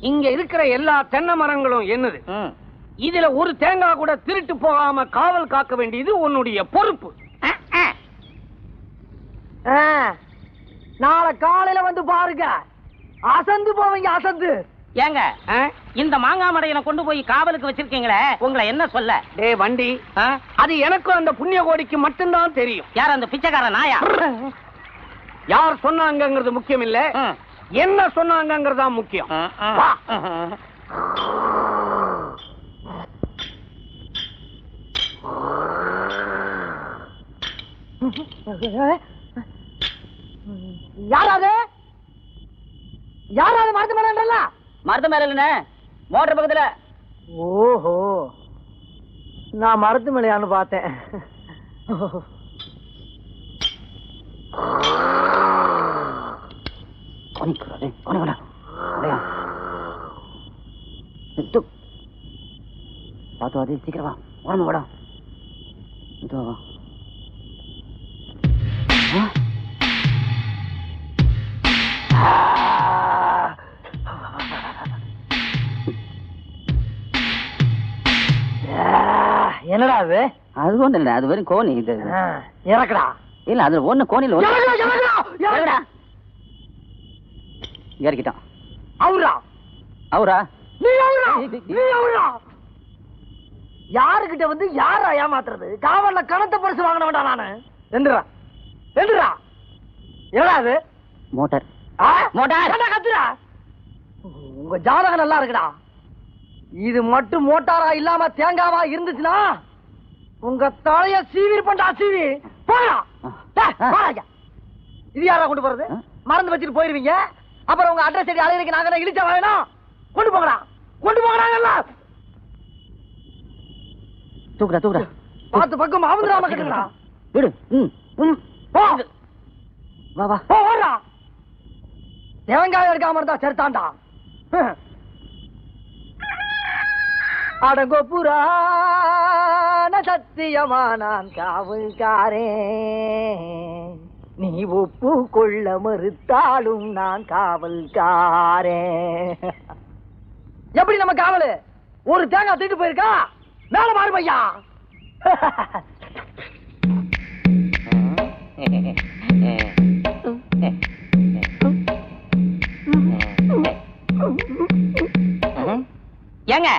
இங்க இருக்கிற எல்லா தென்னை மரங்களும் என்னது. இதுல ஒரு தேங்காய் கூட திருட்டு போகாம காவல் காக்க வேண்டியது உன்னுடைய பொறுப்பு. நாளை காலையில வந்து பாருங்க. அசந்து போவீங்க அசந்து. ஏங்க ஆ? இந்த மாங்காய் மடையனை கொண்டு போய் காவலுக்கு வச்சிருக்கீங்களே உங்களை என்ன சொல்ல? டேய் வண்டி. ஆ? அது எனக்கும் அந்த புண்ணிய கோடிக்கு மட்டும்தான் தெரியும். யார் அந்த பிச்சைக்கார நாயா? யார் சொன்னாங்கங்கிறது முக்கியம் இல்ல. என்ன சொன்னாங்கங்கிறது தான் முக்கியம். யாராவது? யாராவது மருந்து மேல மருது மேல இல்லைண்ணே. மோட்டர் பக்கத்துல. ஓஹோ. நான் மரத்து மேலையான்னு பார்த்தேன். கொனிக்கிறாரு கொனிக்கடா அடையா து பார்த்து வாடி சீக்கிரம் வா. உடம்பு வாடா. இதோ வா. ஆ? என்னடா அது? அது ஒண்ணு இல்ல அது வெறும் கோணி இது. இறக்குடா. இல்ல அது ஒண்ணு கோணில ஒண்ணு. இறக்கிட்டான் அவுரா? அவரா? நீ அவுரா? நீ அவுரா? யாருகிட்ட வந்து யாரா ஏமாத்துறது? காவல்ல கணத்த பரிசு வாங்கின வேண்டாம் நானு. எந்திரா எந்திரா என்னடா அது மோட்டார். உங்க ஜாதகம் நல்லா இருக்குடா. இது மட்டும் மோட்டாரா இல்லாம தேங்காவா இருந்துச்சுன்னா உங்க தலைய சீவிர் பண்ணா சீவி. போயா. இது யாரா கொண்டு போறது? மறந்து வச்சுட்டு போயிருவீங்க. அப்புறம் உங்க அட்ரஸ் சரி அலையிறதுக்கு நாங்க இழிச்சா வேணும்? கொண்டு போங்கடா. கொண்டு போங்கடாங்கல்ல தூக்குடா தூக்குடா. பார்த்து பக்கம் அவுந்துடாம கட்டுங்கடா விடு. ம் ம். போ. வா வா. போ ஓடுறா தேங்காய் எடுக்காம இருந்தா சரித்தாண்டா. அடங்கோ புராண சத்தியமா நான் காவல்காரே. நீ ஒப்பு கொள்ள மறுத்தாலும் நான் காவல்காரே. எப்படி நம்ம காவலு? ஒரு தேங்காய் தூக்கிட்டு போயிருக்கா? மேல மாறு பையா. ஏங்க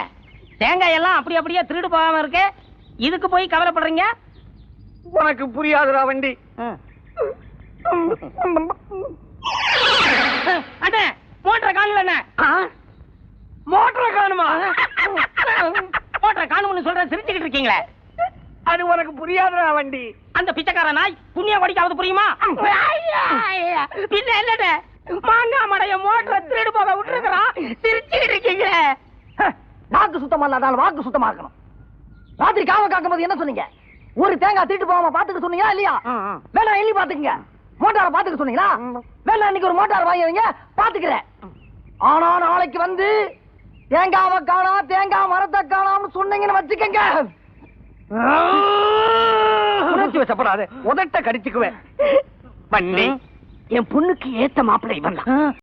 தேங்காய் எல்லாம் அப்படி அப்படியே திருடு போகாம இருக்கு. இதுக்கு போய் கவலைப்படுறீங்க? உனக்கு புரியாதுடா வண்டி. அண்ணே மோட்டரை காணல அண்ணே மோட்டரை காணுமா? மோட்டரை காணும்னு சொல்ற சிரிச்சுக்கிட்டு இருக்கீங்களே. அது உனக்கு புரியாதுடா வண்டி. அந்த பிச்சைக்கார நாய் புண்ணிய வடிக்காவது புரியுமா? பின்ன என்னண்ணே மாங்காய் மடைய மோட்டரை திருடு போக விட்டுருக்கிறான் சிரிச்சுக்கிட்டு இருக்கீங்களே. நாக்கு சுத்தமா இல்லாதால வாக்கு சுத்தமா இருக்கணும். ராத்திரி காவ காக்கும் போது என்ன சொன்னீங்க? ஒரு தேங்காய் தீட்டு போகாம பாத்துக்க சொன்னீங்களா இல்லையா? வேணா எள்ளி பாத்துக்கங்க மோட்டார பாத்துக்க சொன்னீங்களா? வேணா இன்னைக்கு ஒரு மோட்டார் வாங்கி வைங்க பாத்துக்கிறேன் ஆனா நாளைக்கு வந்து தேங்காவை காணா தேங்காய் மரத்தை காணாம்னு சொன்னீங்கன்னு வச்சுக்கங்க. உணர்ச்சி வசப்படாத. உதட்ட கடிச்சுக்குவேன். வண்டி என் பொண்ணுக்கு ஏத்த மாப்பிள்ளை இவன்